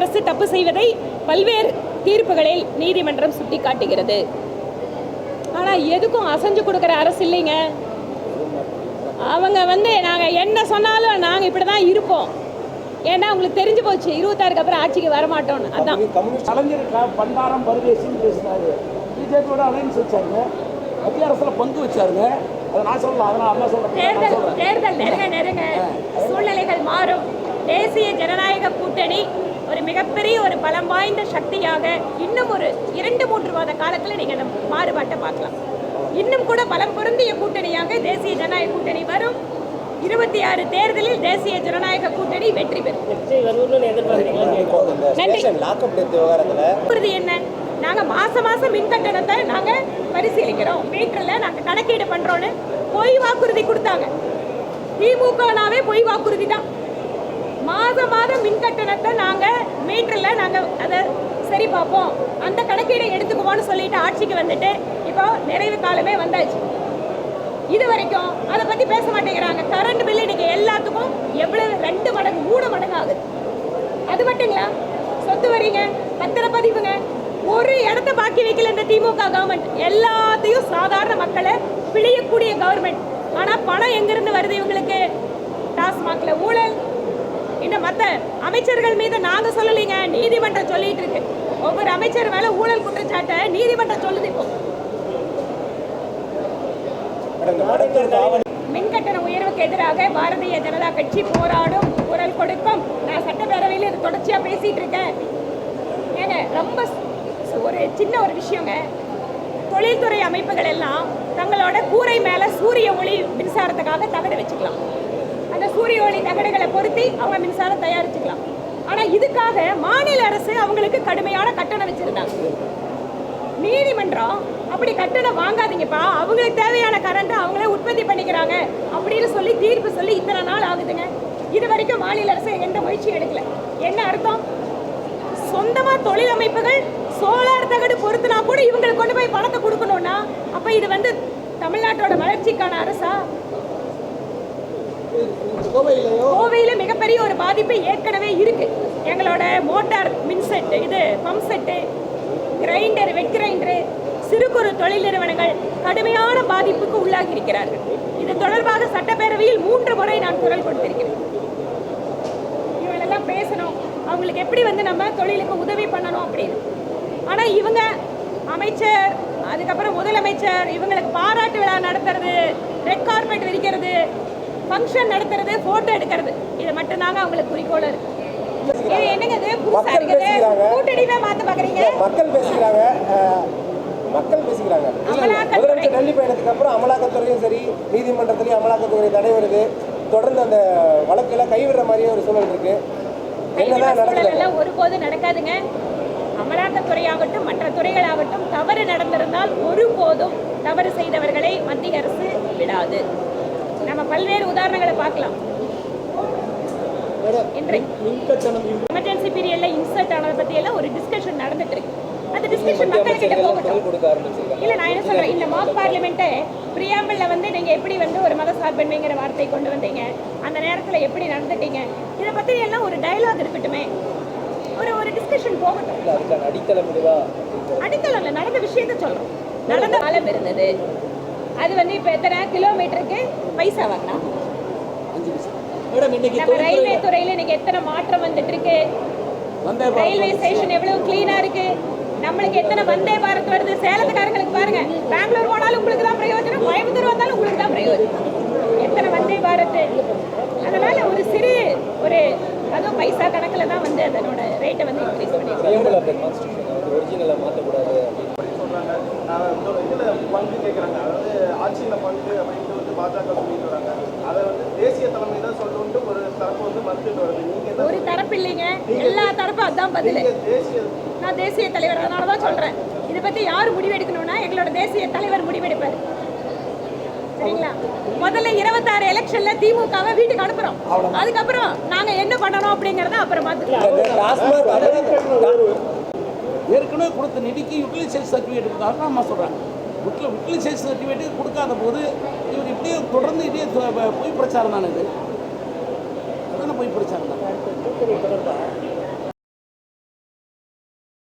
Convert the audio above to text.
அரசு தப்பு செய்வதை பல்வேறு தீர்ப்புகளில் நீதிமன்றம் சுட்டிக்காட்டுகிறது. ஆனால் எதுக்கும் அசைஞ்சு கொடுக்குற அரசு இல்லைங்க. அவங்க வந்து நாங்கள் என்ன சொன்னாலும் நாங்கள் இப்படி தான் இருப்போம். ஏன்னா உங்களுக்கு தெரிஞ்சு போச்சு இருபத்தாறுக்கு அப்புறம் ஆட்சிக்கு வரமாட்டோம்னு. அதான். கலைஞர் பண்டாரம் பரதேசின்னு பேசினாரு. பிஜேபியோட அலைன்ஸ் வச்சாருங்க. மத்திய அரசுல பங்கு வச்சாருங்க. அதை நான் சொல்லலாம் அதனால சொல்றேன் நான் தேர்தல் தேர்தல் நெருங்க நெருங்க. சூழ்நிலைகள் மாறும். தேசிய ஜனநாயக கூட்டணி ஒரு மிகப்பெரிய ஒரு பலம் வாய்ந்த சக்தியாக இன்னும் ஒரு இரண்டு மூன்று மாத காலத்தில் நீங்க இந்த மாறுபாட்டை பார்க்கலாம். இன்னும் கூட பலம் பொருந்திய கூட்டணியாக தேசிய ஜனநாயக கூட்டணி வரும். இருபத்தி ஆறு தேர்தலில் தேசிய ஜனநாயக கூட்டணி வெற்றி பெறும். என்ன? நாங்க மாசம் மாசம் மின் கட்டணத்தை நாங்க பரிசீலிக்கிறோம். மீட்டர்ல நாங்க கணக்கீடு பண்றோம்னு பொய் வாக்குறுதி கொடுத்தாங்க. திமுகனாவே பொய் வாக்குறுதி தான். மாத மாதம் மின் கட்டணத்தை நாங்கள் மீட்டரில் நாங்கள் அதை சரி பார்ப்போம். அந்த கணக்கீடை எடுத்துக்குவோம்னு சொல்லிட்டு ஆட்சிக்கு வந்துட்டு இப்போ நிறைவு காலமே வந்தாச்சு. இது வரைக்கும் அதை பற்றி பேச மாட்டேங்கிறாங்க. கரண்ட் பில் இன்னைக்கு எல்லாத்துக்கும் எவ்வளவு ரெண்டு மடங்கு மூணு மடங்கு ஆகுது. அது மட்டுங்களா சொத்து வரிங்க பத்திரப்பதிவுங்க ஒரு இடத்த பாக்கி வைக்கல இந்த திமுக கவர்மெண்ட் எல்லாத்தையும் சாதாரண மக்களை பிழையக்கூடிய கவர்மெண்ட் ஆனால் பணம் எங்கிருந்து வருது இவங்களுக்கு? டாஸ்மாகில். ஊழல் இந்த மற்ற அமைச்சர்கள் மீது நாங்கள் சொல்லலைங்க நீதிமன்றம் சொல்லிட்டு இருக்கு. ஒவ்வொரு அமைச்சர் மேல ஊழல் குற்றச்சாட்டை நீதிமன்றம் சொல்லுது இப்போ. மின்கட்டண உயர்வுக்கு எதிராக பாரதிய ஜனதா கட்சி போராடும் குரல் கொடுக்கும். நான் சட்டப்பேரவையில் இது தொடர்ச்சியாக பேசிட்டு இருக்கேன். ஏங்க ரொம்ப ஒரு சின்ன ஒரு விஷயங்க. தொழில்துறை அமைப்புகள் எல்லாம் தங்களோட கூரை மேலே சூரிய ஒளி மின்சாரத்துக்காக தகடு வச்சுக்கலாம். சூரிய ஒளி தகடுகளை பொருத்தி அவங்க மின்சாரம் தயாரிச்சுக்கலாம். ஆனா இதுக்காக மாநில அரசு அவங்களுக்கு கடுமையான கட்டணம் வச்சிருந்தாங்க. நீதிமன்றம் அப்படி கட்டணம் வாங்காதீங்கப்பா. அவங்களுக்கு தேவையான கரண்ட் அவங்களே உற்பத்தி பண்ணிக்கிறாங்க அப்படின்னு சொல்லி தீர்ப்பு சொல்லி இத்தனை நாள் ஆகுதுங்க. இது வரைக்கும் மாநில அரசு எந்த முயற்சியும் எடுக்கல. என்ன அர்த்தம்? சொந்தமா தொழில் அமைப்புகள் சோலார் தகடு பொருத்தினா கூட இவங்களுக்கு கொண்டு போய் பணத்தை கொடுக்கணும்னா அப்ப இது வந்து தமிழ்நாட்டோட வளர்ச்சிக்கான அரசா? கோவையில மிகப்பெரிய ஒரு பாதிப்பு ஏற்கனவே இருக்கு. எங்களோட மோட்டார் மின்செட் இது pump set grinder wet grinder சிறு குறு தொழில் நிறுவனங்கள் கடுமையான பாதிப்புக்கு உள்ளாகி இருக்கிறார்கள் இது தொடர்பாக சட்டப்பேரவையில் மூன்று முறை நான் குரல் கொடுத்திருக்கிறேன். இவங்களெல்லாம் பேசணும். அவங்களுக்கு எப்படி வந்து நம்ம தொழிலுக்கு உதவி பண்ணணும் அப்படின்னு. ஆனால் இவங்க அமைச்சர் அதுக்கப்புறம் முதலமைச்சர் இவங்களுக்கு பாராட்டு விழா நடத்துறது ரெட் கார்பெட் விரிக்கிறது ஃபங்க்ஷன் நடத்துறது போட்டோ எடுக்கிறது. இது மட்டும்தாங்க அவங்களுக்கு குறிக்கோள் இருக்கு. இது என்னங்க இது? புதுசா இருக்குது. மாத்த பாக்குறீங்க. மக்கள் பேசிக்கிறாங்க. அஹ், மக்கள் அமலாக்கத்துறை. முதலமைச்சர் டெல்லி பயணத்துக்கு அப்புறம் அமலாக்கத்துறையும் சரி நீதிமன்றத்திலையும் அமலாக்கத்துறை தடை வருது. தொடர்ந்து அந்த வழக்கெல்லாம் கைவிடுற மாதிரியே ஒரு சூழல் இருக்கு. என்னதான் நடக்குது? ஒருபோதும் நடக்காதுங்க. அமலாக்கத்துறையாகட்டும் மற்ற துறைகளாகட்டும் தவறு நடந்திருந்தால் ஒருபோதும் தவறு செய்தவர்களை மத்திய அரசு விடாது. நம்ம பல்வேறு உதாரணங்களை பார்க்கலாம். எமர்ஜென்சி பீரியட்ல இன்சர்ட் ஆனதை பத்தி எல்லாம் ஒரு டிஸ்கஷன் நடந்துட்டு இருக்கு. அந்த டிஸ்கஷன் மக்கள்கிட்ட போகட்டும். கொடுக்க ஆரம்பிச்சிருக்காங்க. இல்ல நான் என்ன சொல்றேன்? இந்த மாக் பார்லிமெண்ட்டை பிரியாம்பிள்ல வந்து நீங்க எப்படி வந்து ஒரு மத சார்பின்மைங்கிற வார்த்தை கொண்டு வந்தீங்க? அந்த நேரத்துல எப்படி நடந்துட்டீங்க? இதை பத்தி எல்லாம் ஒரு டயலாக் இருக்கட்டுமே. ஒரு ஒரு டிஸ்கஷன் போகட்டும். அடித்தளம் இதுவா? அடித்தளம் இல்ல நடந்த விஷயத்த சொல்றோம். நடந்த காலம் இருந்தது. அது வந்து இப்ப எத்தனை கிலோமீட்டருக்கு பைசா இன்னைக்கு நம்ம ரயில்வே துறையில இன்னைக்கு எத்தனை மாற்றம் வந்துட்டு இருக்கு ரயில்வே ஸ்டேஷன் எவ்வளவு கிளீனா இருக்கு? நம்மளுக்கு எத்தனை வந்தே பாரத் வருது? சேலத்துக்காரங்களுக்கு பாருங்க. பெங்களூர் போனாலும் உங்களுக்கு தான் பிரயோஜனம் கோயம்புத்தூர் வந்தாலும் உங்களுக்கு தான் பிரயோஜனம். எத்தனை வந்தே பாரத்? அதனால ஒரு சிறு ஒரு அதுவும் பைசா கணக்குல தான் வந்து அதனோட ரேட்டை வந்து இன்க்ரீஸ் பண்ணிருக்கோம் இதுல பங்கு கேட்குறாங்க அதாவது ஆட்சியில பங்கு அப்படின்ட்டு வந்து பாஜக சொல்லிட்டு வராங்க. அதை வந்து தேசிய தலைமை தான் சொல்லணும்ட்டு ஒரு தரப்பு வந்து மறுத்துட்டு வருது. நீங்க என்ன ஒரு தரப்பு இல்லைங்க. எல்லா தரப்பும் அதான் பதில். தேசிய நான் தேசிய தலைவர் அதனால தான் சொல்றேன். இதை பத்தி யார் முடிவெடுக்கணும்னா எங்களோட தேசிய தலைவர் முடிவெடுப்பார். சரிங்களா? முதல்ல இருபத்தாறு எலெக்ஷன்ல திமுகவை வீட்டுக்கு அனுப்புறோம். அதுக்கப்புறம் நாங்க என்ன பண்ணணும் அப்படிங்கறத அப்புறம் பார்த்துக்கலாம். ஏற்கனவே கொடுத்த நிதிக்கு யூட்டிலைசேஷன் சர்டிஃபிகேட் கொடுத்தாருன்னு அம்மா சொல்கிறாங்க யூட்டில் யூட்டிலைசேஷன் சர்டிஃபிகேட் கொடுக்காத போது இவர் இப்படியே தொடர்ந்து இப்படியே பொய் பிரச்சாரம் தானே இது? அதான பொய் பிரச்சாரம் தான்?